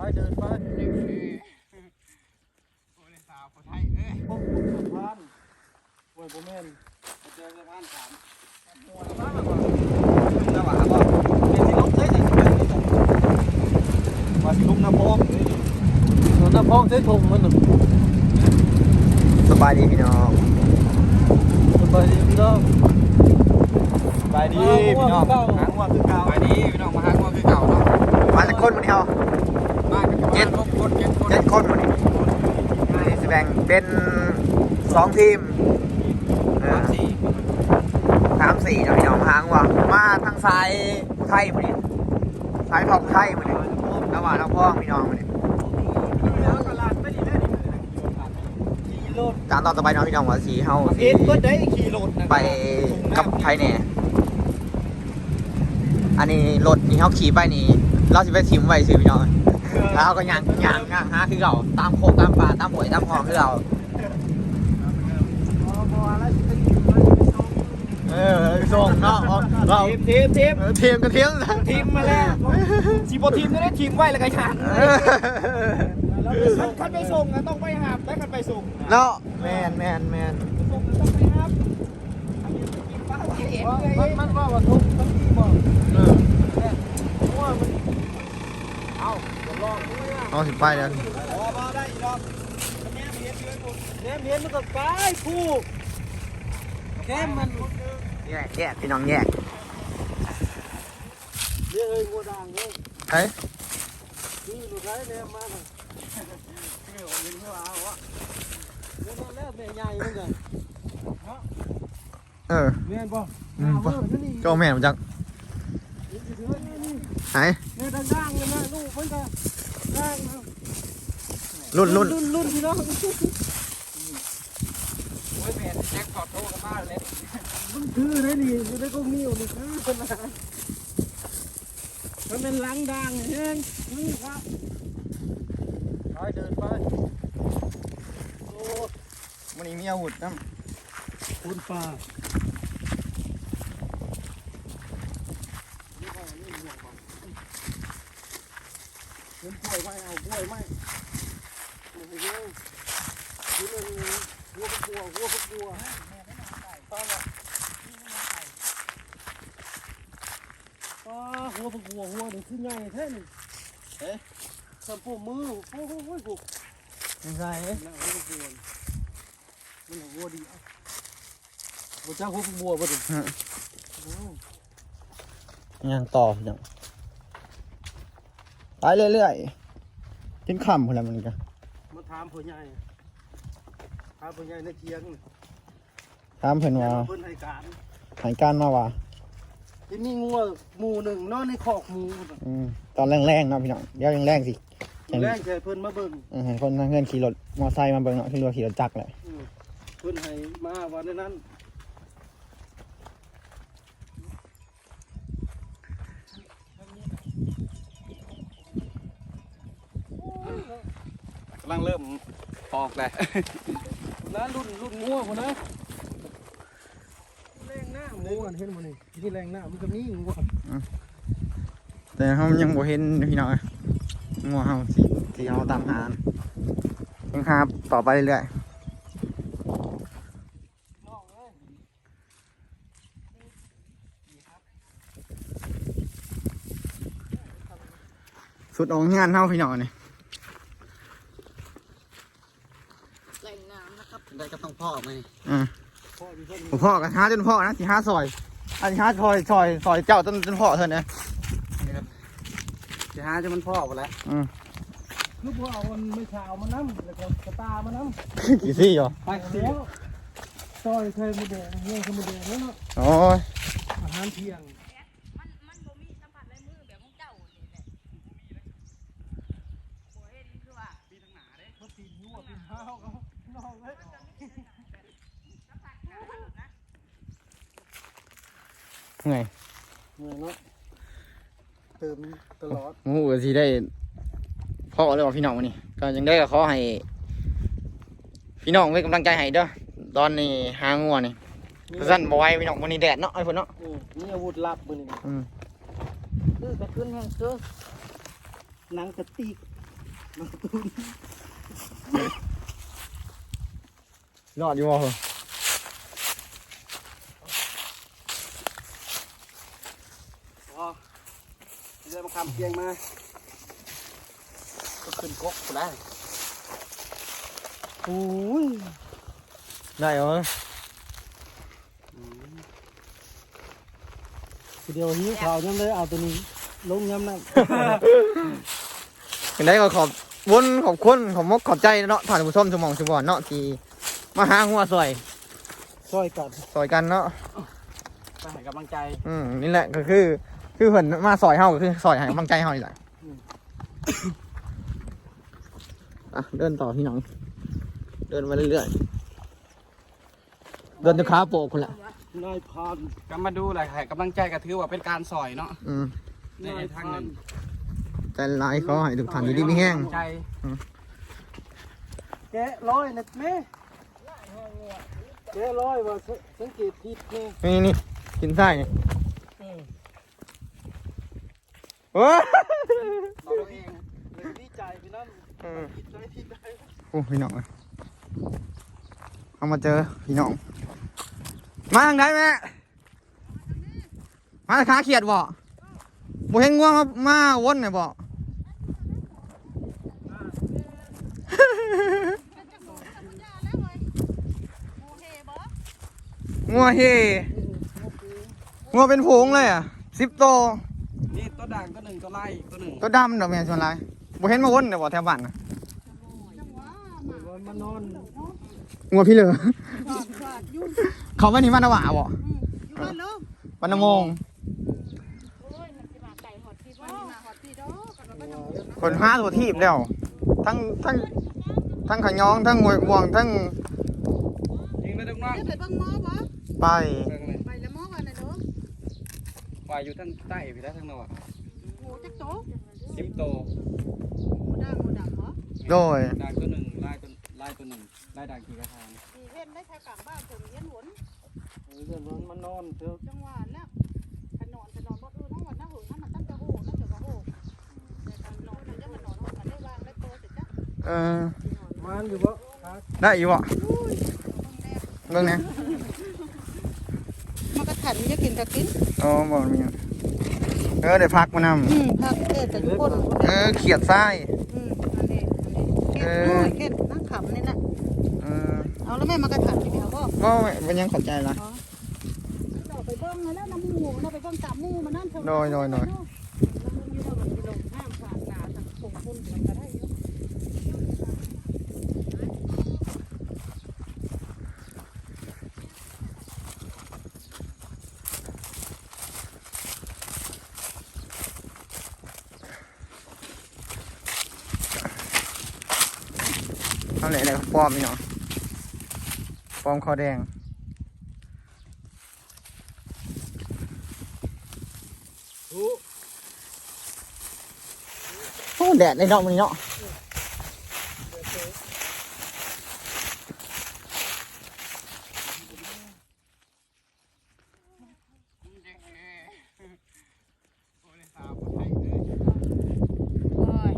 ไปเดินไปโอ้ยสาวคนไทยเอ้ยพวกผมสะพานโอ้ยบ่แม่นเจอสะพานสามหัวบ้านก่อนสว่างบ่เป็นสิลกเลยจะมาสิลุกน้ำพองตอนน้ำพองเส้นทงมันน่ะสบายดีพี่น้องสบายดีพี่น้องสบายดีพี่น้องหางว่าคือเก่าไปดีพี่น้องมาหาว่าคือเก่าเนาะมาจากคนวันนี้เหรอบ้านกันเจ็ดคน เจ็ดคนเจ็ดคนวันนี้วันนี้สิแบ่งเป็นสองทีมเออสามสี่สามสี่นะพี่น้องหางว่ามาทางซ้ายไทยวันนี้ซ้ายทองไทยวันนี้ระหว่างน้องพ่องพี่น้องวันนี้แล้วก็ลาดไปดีแล้วนี่ขี่รถจานตอนต่อไปน้องพี่น้องว่าสีเฮาเอ็ดก็ได้ขี่รถนะไปกับไทยแน่อันนี้รถนี่เฮาขี่ไปนี่เราสิไปทิมไว้สิพี่น้อง แล้วก็ย่างย่างย่างหาคือเราตามโคกตามป่าตามหวยตามหองคือเราเออส่งเนาะเราทีมทีมทีมทีมกันเทียมทีมมาแล้วสีโบทีมได้ทีมไหวแล้วก็ย่างเออคันคันไปส่งนะต้องไปหาบแล้วคันไปส่งเนาะแมนแมนแมนส่งต้องไปหาบมันมันว่าว่าทุกมันดีบ่เออว่ามันเอา เดี๋ยวลองดูนะเอาสิไปแล้วพอพอได้อีกรอบแม่เห็นเยอะหมดแม่เห็นมันก็ไปผู้แก้มมันแยกแยกพี่น้องแยกเรียกเลยงัวด่างเลยเฮ้ยนี่ดูไรเนี่ยมาเลยเดี๋ยวยิงเข้าเอาวะเดี๋ยวนั่นแล้วแม่ใหญ่มันกันเออแม่นป่ะอืมป่ะเจ้าแม่มาจากไหนเนี่ยด่างๆเลยนะลูกมันก็ด่างนะ รุ่นรุ่นรุ่นรุ่นพี่น้องโอ้ยแม่แจ็คพอตโทรกันมาเลยมันคือได้นี่มันได้กงนิ้วนี่คือเป็นอะมันเป็นลังด่างเองนี่ครับไปเดินไปโอ้วันนี้มีอาวุธนะคุณป่าเห็นกล้วย ไหมเอากล้วยไหมโอ้โหนี่เลยหัวกบัวหัวกบัวป้าละป้าหัวกบัวหัวนี่คือไงแท้นี่เอ๊ะสัมปูมือโอ้โหโอ้โหไม่ใช่น่าหัวกบัวมันหัวดีอะบัวเจ้าหัวกบัวบ่ดิโอ้ยังต่อพี่น้องไปเรื่อยๆ กินค่ำคนละมันกันมาถามผู้ใหญ่ถามผู้ใหญ่ในเชียงนี่ถามเพิ่นว่าเพิ่นให้การใหายการมาว่าที่มีงัวหมู่หนึ่งนอนในคอกหมูอืมตอนแรงๆเนาะพี่น้องเดี๋ยวแรงๆสิแรกใจเพิ่นมาเบิ่งเออให้คนทางเงินขี่รถมอไซค์มาเบิ่งเนาะที่เรือขี่รถจักรแหละอืมเพิ่นให้มาวันนั้นำลังเริ่มออกแหละนะรุ่นรุ่นงัวคนนะแรงหน้าหมูกันเห็นบ่นี่ที่แรงหน้ามันก็มีงัวแต่เขายังบ่เห็นพี่น้องเอ้ยงัวเฮาสิสิเฮาตามหายังหาต่อไปเรื่อยๆสุดของงานเฮาพี่น้องนี่ แรงน้ำนะครับ ได้ก็ต้องพ่อไหมอ่าพ่ออยู่เพิ่นผมพ่อกันหาจนพ่อนะสิหาซอย อันสิหาซอยซอยซอยเจ้าจนจนพ่อเท่านั้นจะหาจะมันพ่อหมดแล้วอืมคือพวกเอามันไม่เช้ามาน้ำแล้วก็กระตามาน้กี่ซี่เหรอำไปเสียวซอยเคยมาแดงเงี้ยเคยมาแดงแล้วเนาะโอ้ยอาหารเที่ยงมันมันบ่มีสัมผัสลา ไงเหนื่อยเนาะเติมตลอดโอ้โหสิได้พ่อเลยว่าพี่น้องวันนี้ ก็ยังได้ก็ขอให้ พี่น้องเป็นกำลังใจให้เด้อตอนนี้หางัวนี่สั้นบ่ไหวพี่น้องวันนี้แดดเนาะไอ้ฝนเนาะอืมมีอาวุธลับมือนี่อืมคือไปขึ้นแห้งเสื้อหนังกระติกรอดอยู่บ่เหรอ อ๋อ เดินมาคำเกียงมา ก็ขึ้นกกไปได้โอ้ยได้เหรอเดี๋ยวหิวข่าวยังเลยเอาตัวนี้ลงยำนั่นเป็นได้ก็ขอบวนขอบคุณขอบมกขอบใจเนาะท่านผู้ชมสมองสมบอนเนาะที่มาหาหัวซอยซอยกัดซอยกันเนาะไปให้กำลังใจ อืมนี่แหละก็คือ คือเพิ่นมาซอยเฮาก็คือซอยให้กำลังใจเฮานี่แหละอะเดินต่อพี่น้อง เดินมาเรื่อยๆ เดินจะขาโปกคนละนายพรานก็มาดูเลยให้กำลังใจก็ถือว่าเป็นการสอยเนาะอืมในทางหนึ่งใจร้ายเขาให้ทุกท่านอยู่ดีมีแห้งกำลัใจแกะร้อยนะแม่แกะร้อยว่าสสังเกตทิศนี่นี่นี่กินไส้ นี่โอ้ยเราเองเลยดีใจพี่น้อืมำทิศได้ทิศได้โอ้พี่น้องเอ้ยเอามาเจอพี่น้อง มาทางไหนแม่มาขาเขียดบ่บ่เห็นง่วงมามาวนเนี่ยบ่งัวเฮงัวเป็นผงเลยอะสิบโตวนี่ตัว ด่างตัวหนึ่งตัวไล่ตัวหนึ่งตัวดำดอกแม่นส่วนไรบ่เห็นมาวนเนี่ยบ่แถวบ้านน่ะเดี๋ยวมานอนงัวพี่เหลือเขาว่านี่มันนาวาบ่อยู่บ้านเนาะวันนำมงโอ้ยมันสิมาไก่หอดพี่ว่ามาหอดพี่ดอกกันว่าต้องคนห้าตัวทีบแล้ว ทั้งทั้งทั้งขะยองทั้งงวยบวงทั้งยิงเลยทุกน้องไปเบิ่งหมอบ่ไปเบิ่งเลยไปแล้วหมอว่าไหนเนาะว่าอยู่ทางใต้พี่ได้ทางโน้นหมู จักโตสิมโตหมูด่างหมูดำบ่โดย ด่างตัวหนึ่งไล่ตัวไล่ตัวหนึ่งไล่ด่างกี่กระทานสีเห็นได้แค่กลางบ้านเพิ่นเห็นหวนเดี๋ยวมันมานอนเถอะจังหวะแล้วขนอนขนอนบ่อื่นทั้งวันนะหือน้ำมันตั้งแต่โหตั้งแต่ว่าโหแต่ตอนนอนมันจะมานอนห้องมันได้วางได้โตเสร็จจ้ะเออ มันอยู่บ่ครับได้อยู่บ่อุ้ยห้องแรกเบิ่งนะมันก็ขันจะกินก็กิน อ๋อบ่มีหยัง เออได้พักมานำอืมพักเทศแต่ทุกคนเออเขียดทรายอืมอันนี้อันนี้เก็บน้อยเก็บนั่งขำนี่แหละเออเอาแล้วแม่มากระถางที่นี่เอาบ่ก็เป็นยังขอบใจละเราไปเบิ่งแล้วน้ำหมูเราไปเบิ่งตามหมูมันนั่นเถอะโดยโดยโดย แล้วมึงอยู่เราไปลงน้ำผ่านนาทางคงพุ่นมันก็ได้อยู่ เอาไหนไหนปลอมนี่เนาะปลอมคอแดงโอ้โอ้แดดในดอกมันเนาะ โอ้ย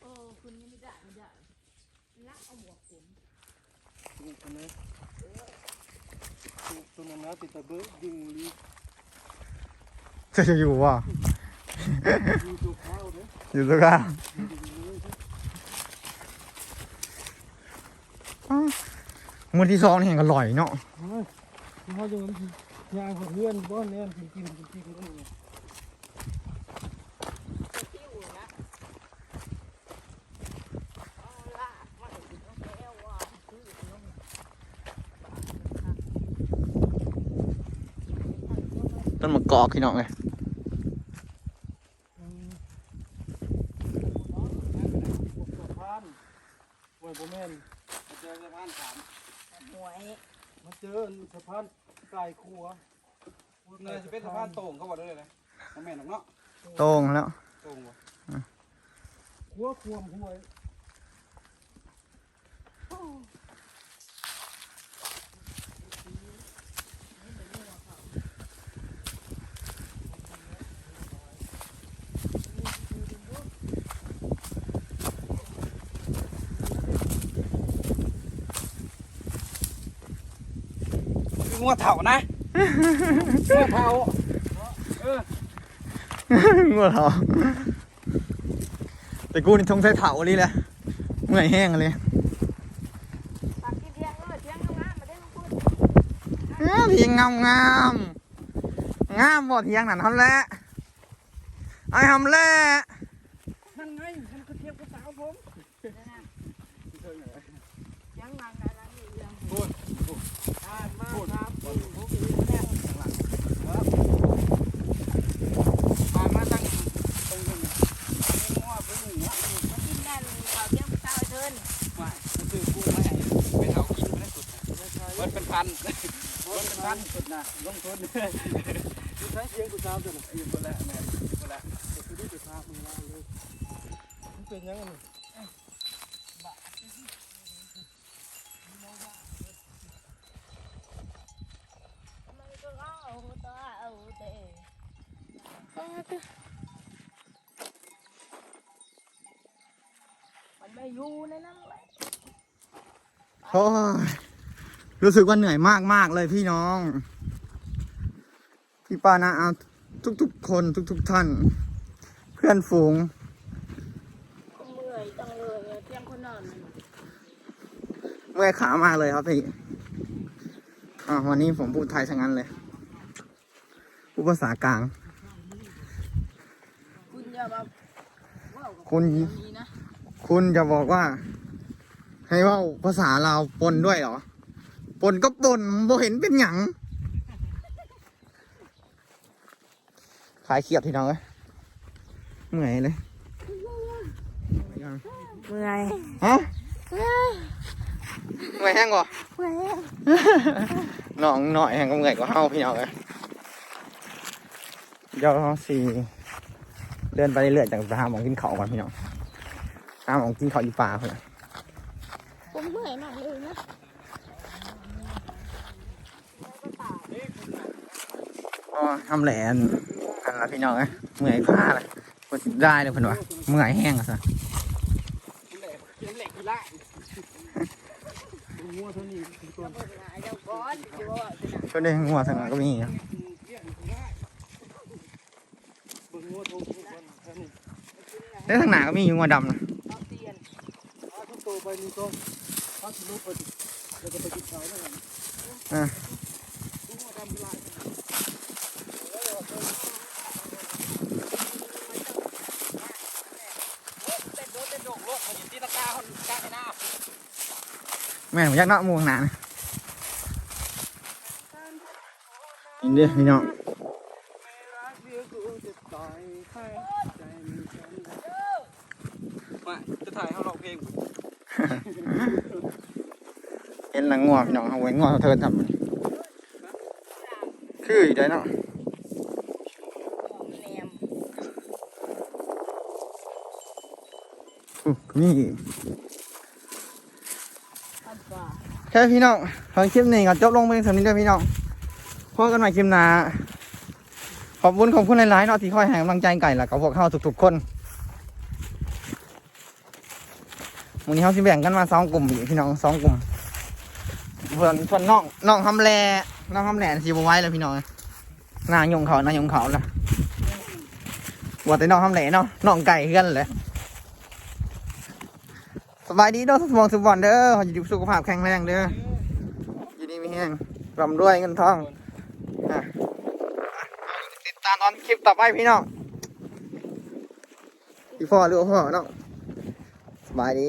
โอ้คุณนี่ไม่ได้ไม่ได้ละเอาหมวกผม ถูกนะ ถูกตัวติดตะเบิ้ยิงลีจะจะอยู่ว่ะยิงตัวข้าวเด้อยู่ตัวกันมือที่สองนี่เห็นก็ลอยเนาะเขาจะยางเพื่อนบ้านเนี่ยกินกินกินกินกันนี่ ติ้วนะเอาละมาถึงแล้วว่ะซื้อขนม ต้นมะกอกพี่น้องเลยสะพานไว้บ่แม่นมาเจอสะพานสามหวยมาเจอสะพานไก่ครัวเนยจะเป็นสะพานโต่งเขาบอกด้วยเลยนะแม่นหรอกเนาะโต้งแล้วโต่งบ่ครัวควมห้วย คืองัวเถ่านะงัวเถ่างัวเถาแต่กูนี่ทงใส่เถาเลยแหละเมื่อยแห้งเลยปากกินเทียงเออเทียงทำงานมาได้มาพูดเอ้อเทียงงามงามงามบ่เทียงนั่นทำแหละไอ้ทำแหละ นั่นไงมันก็เทียบกับสาวผม เทียงงานอะไรนี่เรื่อง อ่านมาครับผมผม ผ่านมาตั้งตรงนี้งัวเป็นหัว มากินนั่นข้าวเทียงเช้าเทิน ว่ามันคือกุ้งไม่ให้ไปเถ่ากินไม่ได้สุดมันเป็นพันมัน เป็นพันสุดนะลงทุนกูใช้เสียงกูสาวตัวน่ะอยู่คนละแม่อยู่คนละกูได้ไปพามึงลาเลยมันเป็นยังไงนี่มันก็เอาตัวเอาเตะมันไม่อยู่ในนั้นเลยโอ้ย รู้สึกว่าเหนื่อยมากมากๆเลยพี่น้อง พี่ป้านะเอาทุกๆคนทุก ๆ ท่าน เพื่อนฝูงเมื่อยจังเลยเทียงคนนอนเมื่อยขามากเลยครับพี่อ่าวันนี้ผมพูดไทยทั้งนั้นเลยพูดภาษากลาง คุณอย่ามาว่ากับคุณนี้นะคุณจะบอกว่า ให้เว่าภาษาลาวปนด้วยเหรอ ปนก็ปนบ่เห็นเป็นหยังขายเขียดที่น้องเอ้ยเมื่อยเลยเมื่อยฮะเมื่อยแห้งกว่าเมื่อยน้องหน่อยแห้งก็เมื่อยกว่าเฮาพี่น้องเอ้ยเดี๋ยวสิเดินไปเรื่อยๆจากไปหาหมองกินข้าวก่อนพี่น้องหาหมองกินข้าวอยู่ป่าเพื่อนผมเมื่อยมากเลยนะ ก็ทำแหลนอันละพี่น้องเอ้ยเมื่อยผ้าเลยกดสิได้เลยเพิ่นว่าเมื่อยแห้งอะซะเขียนเหล็กกีฬางัวเท่านี้คือตัวเมื่อยเจ้าก้อนก็มีเนาะแล้วทางหนาก็มีอยู่งัวดำนะเอาเตียนเอาทุกตัวไปนี่ก็เอาสิลูกไปดิแล้วก็ไปกินข้าวนั่นแหละ แม่ผมอยากเนาะหมูข้างหนานะนี่เด้อพี่น้องไม่รักเดียวกูจะต่อยให้ใจมีฉันมาจะถ่ายเขาร้องเพลงเห็นหลังงัวพี่น้องเอาไว้งัวเทินทำมันคืออยู่ได้เนาะ แหนม อู้ นี่แค่พี่น้องทางคลิปนี้ก็จบลงไปเท่านี้ด้พี่น้องพบกันใหม่คลิปหน้าขอบคุณขอบคุณหลายๆเนาะที่คอยให้กำลังใจไก่และกับพวกเขาทุกๆคนวันนี้เขาสิแบ่งกันมาสองกลุ่มพี่น้องสองกลุ่มเพื่อนเพื่อนน้องน้องทำแลน้องทำแหล่สิบไว้แล้วพี่น้องนายงเขานายงเขาละว่าแต่น้องทำแหล่เนาะน้องไก่เพื่อนเลย สบายดีเด้อสมองสุบอนเด้อขออยู่ดีสุขภาพแข็งแรงเด้ออยู่ดีมีแห้งร่ำรวยเงินทองอะติดตามตอนคลิปต่อไปพี่น้องพี่พ่อหรือว่าพ่อเนาะสบายดี